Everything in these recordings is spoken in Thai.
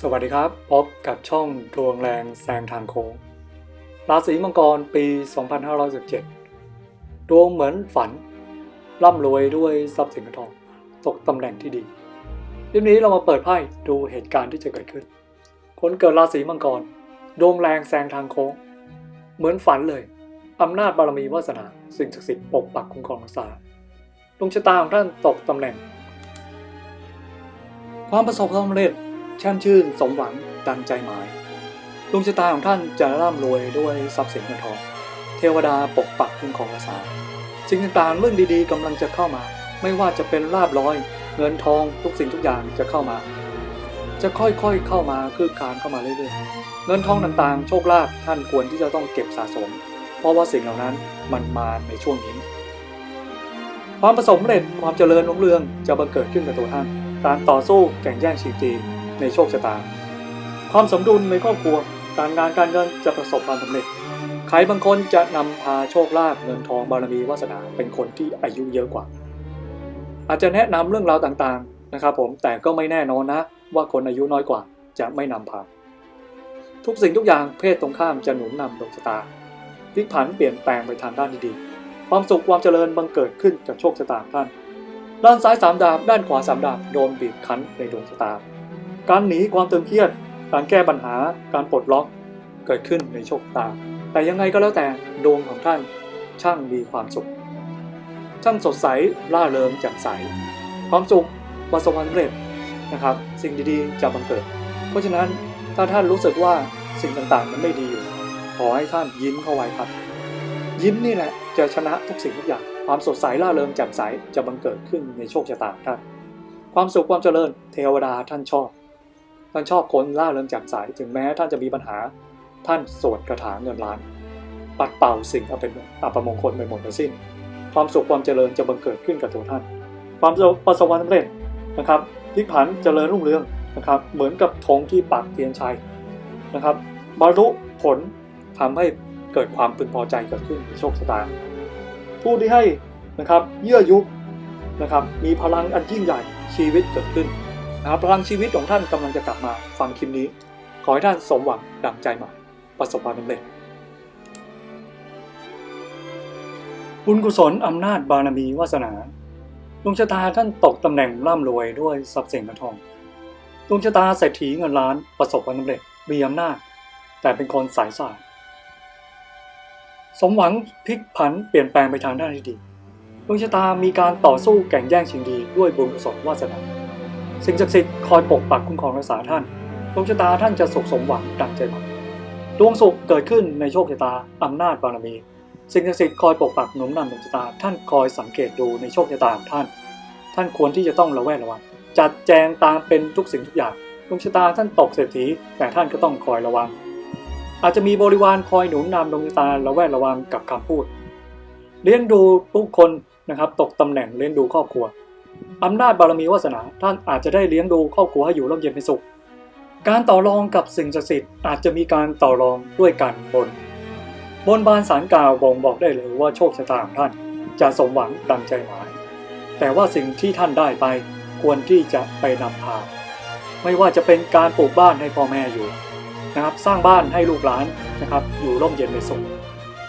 สวัสดีครับ พบกับช่องดวงแรงแซงทางโค้ง ราศีมังกรปี 2517 ดวงเหมือนฝัน ร่ำรวยด้วยทรัพย์สินเงินทอง ตกตำแหน่งที่ดีทีนี้เรามาเปิดไพ่ดูเหตุการณ์ที่จะเกิดขึ้น คนเกิดราศีมังกร ดวงแรงแซงทางโค้ง เหมือนฝันเลย อำนาจบารมีวาสนา สิ่งศักดิ์สิทธิ์ปกปักคุ้มครองรักษาดวงชะตาของท่านตกตำแหน่ง ความประสบความสำเร็จ แช่มชื่นสมหวังดังใจหมายดวงชะตาของท่านจะร่ำรวยด้วยทรัพย์สินเงินทอง เทวดาปกปักคุ้มครองรักษาสิ่งต่างๆเรื่องดีๆกำลังจะเข้ามา ไม่ว่าจะเป็นลาบร้อย เงินทองทุกสิ่งทุกอย่างจะเข้ามา จะค่อยๆเข้ามาคืบคลานเข้ามาเรื่อยๆ เงินทองต่างๆ โชคลาภท่านควรที่จะต้องเก็บสะสม เพราะว่าสิ่งเหล่านั้นมันมาในช่วงนี้ความประสบความเร็จความเจริญรุ่งเรืองจะบังเกิดขึ้นกับตัวท่าน การต่อสู้แข่งแย่งชิงดี ในโชคชะตา ความสมดุลในครอบครัวการงานการเงินจะประสบความสำเร็จ ใครบางคนจะนำพาโชคลาภเงินทองบารมีวาสนาเป็นคนที่อายุเยอะกว่า อาจจะแนะนำเรื่องราวต่างๆนะครับผมแต่ก็ไม่แน่นอนนะ ว่าคนอายุน้อยกว่าจะไม่นำพา ทุกสิ่งทุกอย่างเพศตรงข้ามจะหนุนนำดวงชะตาพลิกผันเปลี่ยนแปลงไปทางด้านที่ดีความสุขความเจริญบังเกิดขึ้นจากโชคชะตาท่าน ด้านซ้ายสามดาบด้านขวาสามดาบโดนบีบคั้นในดวงชะตา การหนีความตึงเครียด การแก้ปัญหา การปลดล็อกเกิดขึ้นในโชคตา แต่ยังไงก็แล้วแต่ดวงของท่านช่างมีความสุข ช่างสดใสร่าเริงแจ่มใส ความสุขประสบความสำเร็จนะครับ สิ่งดีๆจะบังเกิด เพราะฉะนั้นถ้าท่านรู้สึกว่าสิ่งต่างๆมันไม่ดีอยู่ขอให้ท่านยิ้มเข้าไว้ครับ ยิ้มนี่แหละจะชนะทุกสิ่งทุกอย่าง ความสดใสร่าเริงแจ่มใสจะบังเกิดขึ้นในโชคชะตาท่าน ความสุขความเจริญเทวดาท่านชอบ ท่านชอบคนร่าเริงแจ่มใสถึงแม้ท่านจะมีปัญหา ท่านสวดคาถาเงินล้าน ปัดเป่าสิ่งอัปเป็นอัปมงคลไปหมดทั้งสิ้น ความสุขความเจริญจะบังเกิดขึ้นกับตัวท่าน ความประสบความสำเร็จนะครับพลิกผันเจริญรุ่งเรืองนะครับ เหมือนกับธงที่ปักเทียนชัยนะครับบรรลุผลทำให้เกิดความพึงพอใจเกิดขึ้นในโชคชะตา ผู้ที่ให้นะครับเยื่อยุบนะครับ มีพลังอันยิ่งใหญ่ชีวิตเกิดขึ้น นะพลังชีวิตของท่านกำลังจะกลับมาฟังคลิปนี้ ขอให้ท่านสมหวังดังใจหมายประสบความสำเร็จ บุญกุศลอำนาจบารมีวาสนาดวงชะตาท่านตกตำแหน่งร่ำรวยด้วยทรัพย์สินเงินทองดวงชะตาเศรษฐีเงินล้านประสบความสำเร็จมีอำนาจ แต่เป็นคนสายสายสมหวังพลิกผันเปลี่ยนแปลงไปทางด้านที่ดีดวงชะตามีการต่อสู้แข่งแย่งชิงดีด้วยบุญกุศลวาสนา สิ่งศักดิ์สิทธิ์คอยปกปักคุ้มครองรักษาท่าน ดวงชะตาท่านจะสุขสมหวังดังใจหวัง ดวงสุขเกิดขึ้นในโชคชะตาอำนาจบารมี สิ่งศักดิ์สิทธิ์คอยปกปักหนุนนำดวงชะตา ท่านคอยสังเกตดูในโชคชะตาของท่าน ท่านควรที่จะต้องระแวดระวัง จัดแจงตามเป็นทุกสิ่งทุกอย่าง ดวงชะตาท่านตกเศรษฐีแต่ท่านก็ต้องคอยระวัง อาจจะมีบริวารคอยหนุนนำดวงชะตาระแวดระวังกับคำพูด เลี้ยงดูทุกคนนะครับตกตำแหน่งเลี้ยงดูครอบครัว อำนาจบารมีวาสนาท่านอาจจะได้เลี้ยงดูครอบครัวให้อยู่ร่มเย็นเป็นสุข การต่อรองกับสิ่งศักดิ์สิทธิ์อาจจะมีการต่อรองด้วยการบน บนบานสารกล่าวบ่งบอกได้เลยว่าโชคชะตาของท่านจะสมหวังดังใจหมาย แต่ว่าสิ่งที่ท่านได้ไปควรที่จะไปนำพา ไม่ว่าจะเป็นการปลูกบ้านให้พ่อแม่อยู่นะครับสร้างบ้านให้ลูกหลานนะครับอยู่ร่มเย็นเป็นสุข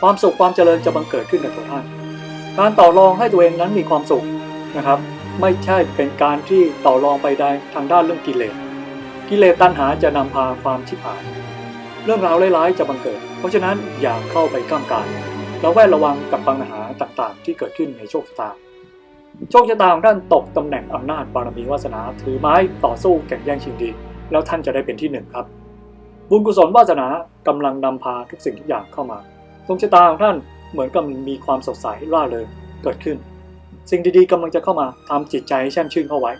ความสุขความเจริญจะบังเกิดขึ้นกับตัวท่าน การต่อรองให้ตัวเองนั้นมีความสุขนะครับ ไม่ใช่เป็นการที่ต่อรองไปได้ทางด้านเรื่องกิเลส กิเลสตัณหาจะนำพาความชิบหาย เรื่องราวร้ายๆจะบังเกิด เพราะฉะนั้นอย่าเข้าไปก้ามกายเราแวดระวังกับปัญหาต่างๆ ที่เกิดขึ้นในโชคชะตา โชคชะตาของท่านตกตำแหน่งอำนาจบารมีวาสนาถือไม้ต่อสู้แข่งแย่งชิงดี แล้วท่านจะได้เป็นที่หนึ่งครับ บุญกุศลวาสนากำลังนำพาทุกสิ่งทุกอย่างเข้ามาดวงชะตาของท่านเหมือนกับมีความสดใสร่าเริงเกิดขึ้น สิ่งดีๆกำลังจะเข้ามาทำจิตใจให้แช่มชื่นเข้าไว้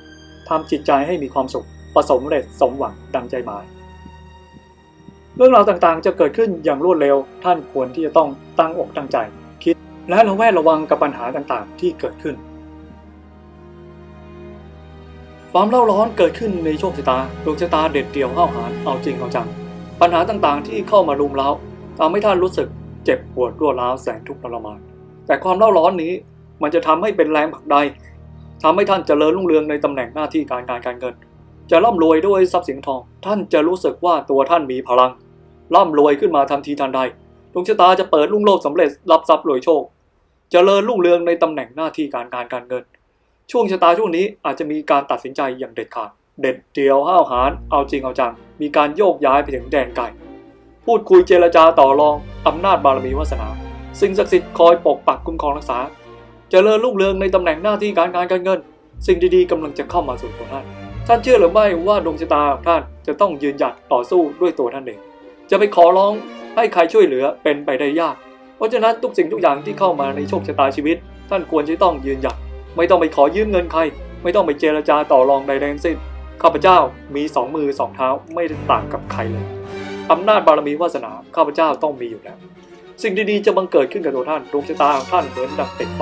ทำจิตใจให้มีความสุข ประสมเร็จสมหวังดังใจหมาย เรื่องราวต่างๆจะเกิดขึ้นอย่างรวดเร็ว ท่านควรที่จะต้องตั้งอกตั้งใจ คิดและระแวดระวังกับปัญหาต่างๆ ที่เกิดขึ้น ความเล่าร้อนเกิดขึ้นในโชคชะตาดวงชะตาเด็ดเดี่ยวห้าวหาญเอาจริงเอาจัง ปัญหาต่างๆที่เข้ามารุมเร้าทำให้ท่านรู้สึกเจ็บปวดรัวร้าวแสนทุกข์ทรมานแต่ความเล่าร้อนนี้ มันจะทำให้เป็นแรงผลักดันทำให้ท่านเจริญรุ่งเรืองในตำแหน่งหน้าที่การงานการเงิน จะร่ำรวยด้วยทรัพย์สินทอง ท่านจะรู้สึกว่าตัวท่านมีพลัง ร่ำรวยขึ้นมาทันทีทันใดดวงชะตาจะเปิดลุ่งโลดสำเร็จรับทรัพย์รวยโชคเจริญรุ่งเรืองในตำแหน่งหน้าที่การการการเงิน ช่วงชะตาช่วงนี้อาจจะมีการตัดสินใจอย่างเด็ดขาด เด็ดเดียวห้าวหาญเอาจริงเอาจัง มีการโยกย้ายไปถึงแดนไกลพูดคุยเจรจาต่อรองอำนาจบารมีวาสนา สิ่งศักดิ์สิทธิ์คอยปกปักคุ้มครองรักษา จเจริญรุ่งเรืองในตำแหน่งหน้าที่การงานการเงิน สิ่งดีๆกำลังจะเข้ามาสู่ตัวท่าน ท่านเชื่อหรือไม่ว่าดวงชะตาของท่านจะต้องยืนหยัดต่อสู้ด้วยตัวท่านเอง จะไปขอร้องให้ใครช่วยเหลือเป็นไปได้ยาก เพราะฉะนั้นทุกสิ่งทุกอย่างที่เข้ามาในโชคชะตาชีวิต ท่านควรจะต้องยืนหยัด ไม่ต้องไปขอยืมเงินใคร ไม่ต้องไปเจรจาต่อรองใดๆทั้งสิ้น ข้าพเจ้ามีสองมือสองเท้าไม่ต่างกับใครเลยอำนาจบารมีวาสนาข้าพเจ้าต้องมีอยู่แล้ว สิ่งดีๆจะบังเกิดขึ้นกับตัวท่านดวงชะตาของท่านเหมือนดังเป็นไฟ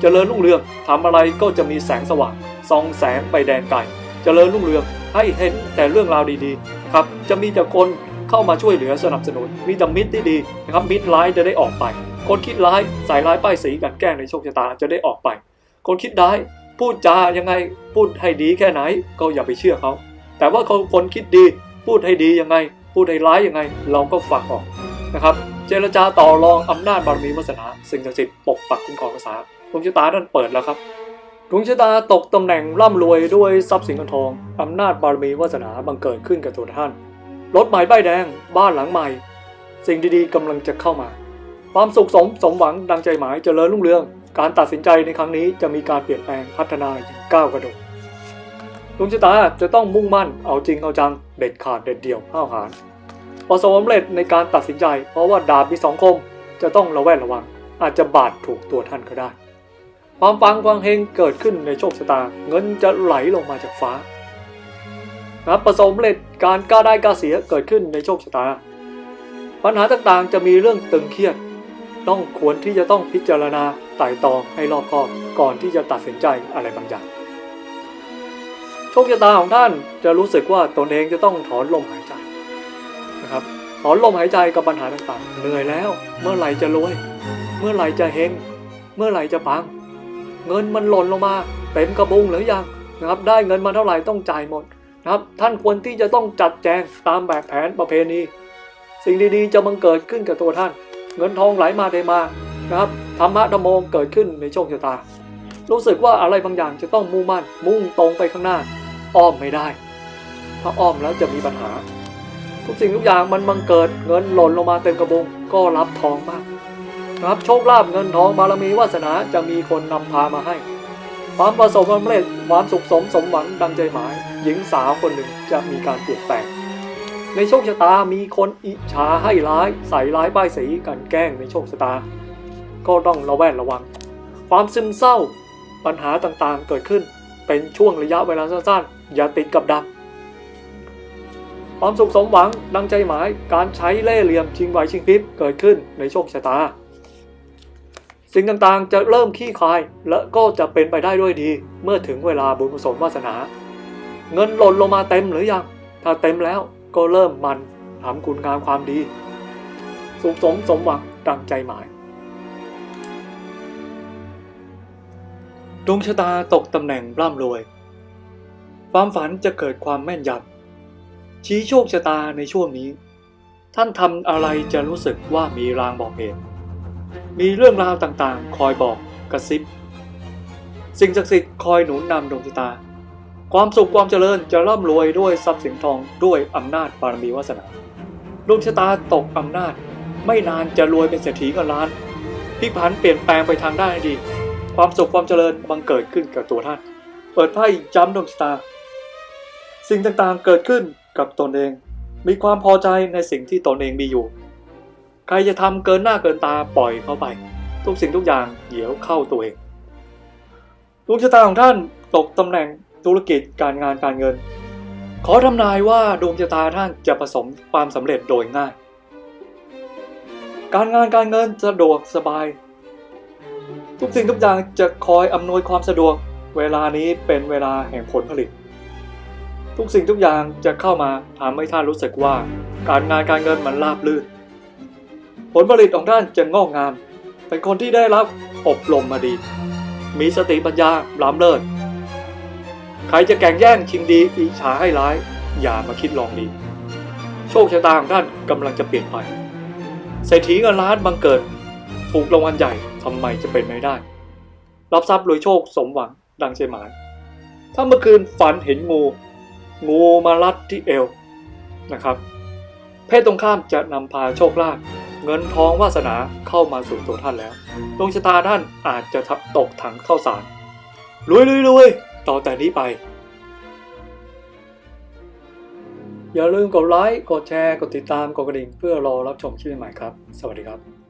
เจริญรุ่งเรืองทำอะไรก็จะมีแสงสว่างส่องแสงไปแดนไกลเจริญรุ่งเรืองให้เห็นแต่เรื่องราวดีๆครับจะมีแต่คนเข้ามาช่วยเหลือสนับสนุน มีแต่มิตรที่ดีนะครับมิตรร้ายจะได้ออกไป คนคิดร้ายใส่ร้ายป้ายสีกันแกล้งในโชคชะตาจะได้ออกไป คนคิดร้ายพูดจายังไงพูดให้ดีแค่ไหนก็อย่าไปเชื่อเขา แต่ว่าคนคิดดีพูดให้ดียังไง พูดให้ร้ายยังไง เราก็ฟังออกนะครับ เจรจาต่อรองอำนาจบารมีวาสนา สิ่งศักดิ์สิทธิ์ปกปักคุ้มครองรักษา ดวงชะตาท่านเปิดแล้วครับดวงชะตาตกตำแหน่งร่ำรวยด้วยทรัพย์สินเงินทองอำนาจบารมีวาสนาบังเกิดขึ้นกับตัวท่านรถใหม่ป้ายแดง บ้านหลังใหม่ สิ่งดีๆกำลังจะเข้ามา ความสุขสมสมหวังดังใจหมายเจริญรุ่งเรือง การตัดสินใจในครั้งนี้จะมีการเปลี่ยนแปลงพัฒนาอย่างก้าวกระโดดดวงชะตาจะต้องมุ่งมั่นเอาจริงเอาจังเด็ดขาดเด็ดเดี่ยวห้าวหาญประสบความสำเร็จในการตัดสินใจ เพราะว่าดาบมีสองคมจะต้องระแวดระวัง อาจจะบาดถูกตัวท่านก็ได้ ความฟังความเฮงเกิดขึ้นในโชคชะตา เงินจะไหลลงมาจากฟ้านะครับประสบความเร็จการกล้าได้กล้าเสียเกิดขึ้นในโชคชะตา ปัญหาต่างๆจะมีเรื่องตึงเครียด ต้องควรที่จะต้องพิจารณาไต่ตองให้รอบคอบก่อนที่จะตัดสินใจอะไรบางอย่าง โชคชะตาของท่านจะรู้สึกว่าตนเองจะต้องถอนลมหายใจนะครับถอนลมหายใจกับปัญหาต่างๆ เหนื่อยแล้ว เมื่อไหร่จะรวย เมื่อไหร่จะเฮงเมื่อไหร่จะปัง เงินมันหล่นลงมาเต็มกระบุงหรือยังนะครับได้เงินมาเท่าไหร่ต้องจ่ายหมดนะครับท่านควรที่จะต้องจัดแจงตามแบบแผนประเพณี สิ่งดีๆจะบังเกิดขึ้นกับตัวท่าน เงินทองไหลมาเทมานะครับธรรมะธรรมโมเกิดขึ้นในโชคชะตา รู้สึกว่าอะไรบางอย่างจะต้องมุ่งมั่น มุ่งตรงไปข้างหน้า อ้อมไม่ได้ถ้าอ้อมแล้วจะมีปัญหา ทุกสิ่งทุกอย่างมันบังเกิดเงินหล่นลงมาเต็มกระบุงก็รับทองมาก รับโชคลาภเงินทองบารมีวาสนาจะมีคนนำพามาให้ ความประสบความสำเร็จความสุขสมสมหวังดังใจหมาย หญิงสาวคนหนึ่งจะมีการเปลี่ยนแปลง ในโชคชะตามีคนอิจฉาให้ร้ายใส่ร้ายป้ายสีกันแกล้งในโชคชะตา ก็ต้องระแวดระวัง ความซึมเศร้าปัญหาต่างๆเกิดขึ้น เป็นช่วงระยะเวลาสั้นๆ อย่าติดกับดักความสุขสมหวังดังใจหมายการใช้เล่ห์เหลี่ยมชิงไหวชิงพริบเกิดขึ้นในโชคชะตา สิ่งต่างๆ จะเริ่มขี้คาย และก็จะเป็นไปได้ด้วยดี เมื่อถึงเวลาบุญกุศลวาสนา เงินหล่นลงมาเต็มหรือยัง ถ้าเต็มแล้วก็เริ่มมันทำคุณงามความดีสุขสมสมหวังดังใจหมายดวงชะตาตกตำแหน่งร่ำรวย ความฝันจะเกิดความแม่นยำชี้โชคชะตาในช่วงนี้ ท่านทำอะไรจะรู้สึกว่ามีรางบอกเหตุ มีเรื่องราวต่างๆ คอยบอกกระซิบ สิ่งศักดิ์สิทธิ์คอยหนุนนำดวงชะตา ความสุขความเจริญจะร่ำรวยด้วยทรัพย์สินทองด้วยอำนาจบารมีวาสนาดวงชะตาตกอำนาจ ไม่นานจะรวยเป็นเศรษฐีเงินล้านพลิกผันเปลี่ยนแปลงไปทางด้านดี ความสุขความเจริญบังเกิดขึ้นกับตัวท่าน เปิดไพ่ย้ำดวงชะตา สิ่งต่างๆเกิดขึ้นกับตนเอง มีความพอใจในสิ่งที่ตนเองมีอยู่ ใครจะทำเกินหน้าเกินตาปล่อยเข้าไป ทุกสิ่งทุกอย่างเดี๋ยวเข้าตัวเองดวงชะตาของท่านตกตำแหน่งธุรกิจการงานการเงิน ขอทำนายว่าดวงชะตาท่านจะประสมความสำเร็จโดยง่าย การงานการเงินสะดวกสบาย ทุกสิ่งทุกอย่างจะคอยอำนวยความสะดวก เวลานี้เป็นเวลาแห่งผลผลิต ทุกสิ่งทุกอย่างจะเข้ามาทำให้ท่านรู้สึกว่า การงานการเงินมันราบรื่น ผลผลิตของท่านจะงอกงาม เป็นคนที่ได้รับอบรมมาดี มีสติปัญญาล้ำเลิศ ใครจะแข่งแย่งชิงดีอิจฉาให้ร้าย อย่ามาคิดลองดี โชคชะตาของท่านกำลังจะเปลี่ยนไปเศรษฐีเงินล้านบังเกิด ถูกรางวัลใหญ่ทำไมจะเป็นไม่ได้ รับทรัพย์รวยโชคสมหวังดังใจหมาย ถ้าเมื่อคืนฝันเห็นงู งูมารัดที่เอวนะครับ เพศตรงข้ามจะนำพาโชคลาภ เงินทองวาสนาเข้ามาสู่ตัวท่านแล้ว ดวงชะตาท่านอาจจะตกถังเข้าสารรวยรวยรวยต่อแต่นี้ไป อย่าลืมกดไลค์ กดแชร์ กดติดตาม กดกระดิ่ง เพื่อรอรับชมคลิปใหม่ๆครับ สวัสดีครับ